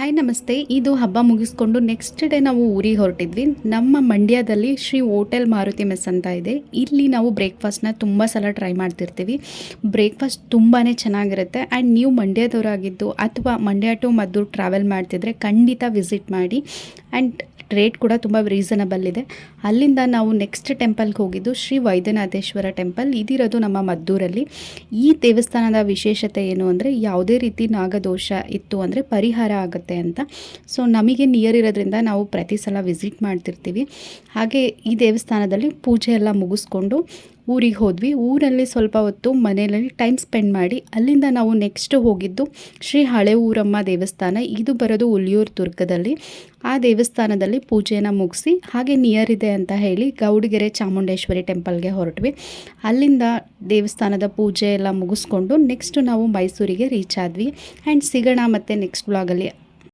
Hi, ನಮಸ್ತೆ. ಇದು ಹಬ್ಬ ಮುಗಿಸ್ಕೊಂಡು ನೆಕ್ಸ್ಟ್ ಡೇ ನಾವು ಊರಿಗೆ ಹೊರಟಿದ್ವಿ. ನಮ್ಮ ಮಂಡ್ಯದಲ್ಲಿ ಶ್ರೀ ಹೋಟೆಲ್ ಮಾರುತಿ ಮೆಸ್ ಅಂತ ಇದೆ. ಇಲ್ಲಿ ನಾವು ಬ್ರೇಕ್ಫಾಸ್ಟ್ನ ತುಂಬ ಸಲ ಟ್ರೈ ಮಾಡ್ತಿರ್ತೀವಿ. ಬ್ರೇಕ್ಫಾಸ್ಟ್ ತುಂಬಾ ಚೆನ್ನಾಗಿರುತ್ತೆ. ಆ್ಯಂಡ್ ನೀವು ಮಂಡ್ಯದವರಾಗಿದ್ದು ಅಥವಾ ಮಂಡ್ಯ ಟು ಮದ್ದೂರು ಟ್ರಾವೆಲ್ ಮಾಡ್ತಿದ್ರೆ ಖಂಡಿತ ವಿಸಿಟ್ ಮಾಡಿ. ಆ್ಯಂಡ್ ರೇಟ್ ಕೂಡ ತುಂಬ ರೀಸನಬಲ್ ಇದೆ. ಅಲ್ಲಿಂದ ನಾವು ನೆಕ್ಸ್ಟ್ ಟೆಂಪಲ್ಗೆ ಹೋಗಿದ್ದು ಶ್ರೀ ವೈದ್ಯನಾಥೇಶ್ವರ ಟೆಂಪಲ್ ಇದಿರೋದು ನಮ್ಮ ಮದ್ದೂರಲ್ಲಿ. ಈ ದೇವಸ್ಥಾನದ ವಿಶೇಷತೆ ಏನು ಅಂದರೆ ಯಾವುದೇ ರೀತಿ ನಾಗದೋಷ ಇತ್ತು ಅಂದರೆ ಪರಿಹಾರ ಆಗುತ್ತೆ ಅಂತ. ಸೊ ನಮಗೆ ನಿಯರ್ ಇರೋದ್ರಿಂದ ನಾವು ಪ್ರತಿ ಸಲ ವಿಸಿಟ್ ಮಾಡ್ತಿರ್ತೀವಿ. ಹಾಗೆ ಈ ದೇವಸ್ಥಾನದಲ್ಲಿ ಪೂಜೆ ಎಲ್ಲ ಮುಗಿಸ್ಕೊಂಡು ಊರಿಗೆ ಹೋದ್ವಿ. ಊರಲ್ಲಿ ಸ್ವಲ್ಪ ಹೊತ್ತು ಮನೆಯಲ್ಲಿ ಟೈಮ್ ಸ್ಪೆಂಡ್ ಮಾಡಿ ಅಲ್ಲಿಂದ ನಾವು ನೆಕ್ಸ್ಟ್ ಹೋಗಿದ್ದು ಶ್ರೀ ಹಳೆ ಊರಮ್ಮ ದೇವಸ್ಥಾನ. ಇದು ಬರೋದು ಉಲಿಯೂರು ದುರ್ಗದಲ್ಲಿ. ಆ ದೇವಸ್ಥಾನದಲ್ಲಿ ಪೂಜೆನ ಮುಗಿಸಿ ಹಾಗೆ ನಿಯರ್ ಇದೆ ಅಂತ ಹೇಳಿ ಗೌಡಗೆರೆ ಚಾಮುಂಡೇಶ್ವರಿ ಟೆಂಪಲ್ಗೆ ಹೊರಟ್ವಿ. ಅಲ್ಲಿಂದ ದೇವಸ್ಥಾನದ ಪೂಜೆ ಎಲ್ಲ ಮುಗಿಸ್ಕೊಂಡು ನೆಕ್ಸ್ಟ್ ನಾವು ಮೈಸೂರಿಗೆ ರೀಚ್ ಆದ್ವಿ. ಆ್ಯಂಡ್ ಸಿಗೋಣ ಮತ್ತು ನೆಕ್ಸ್ಟ್ ಬ್ಲಾಗಲ್ಲಿ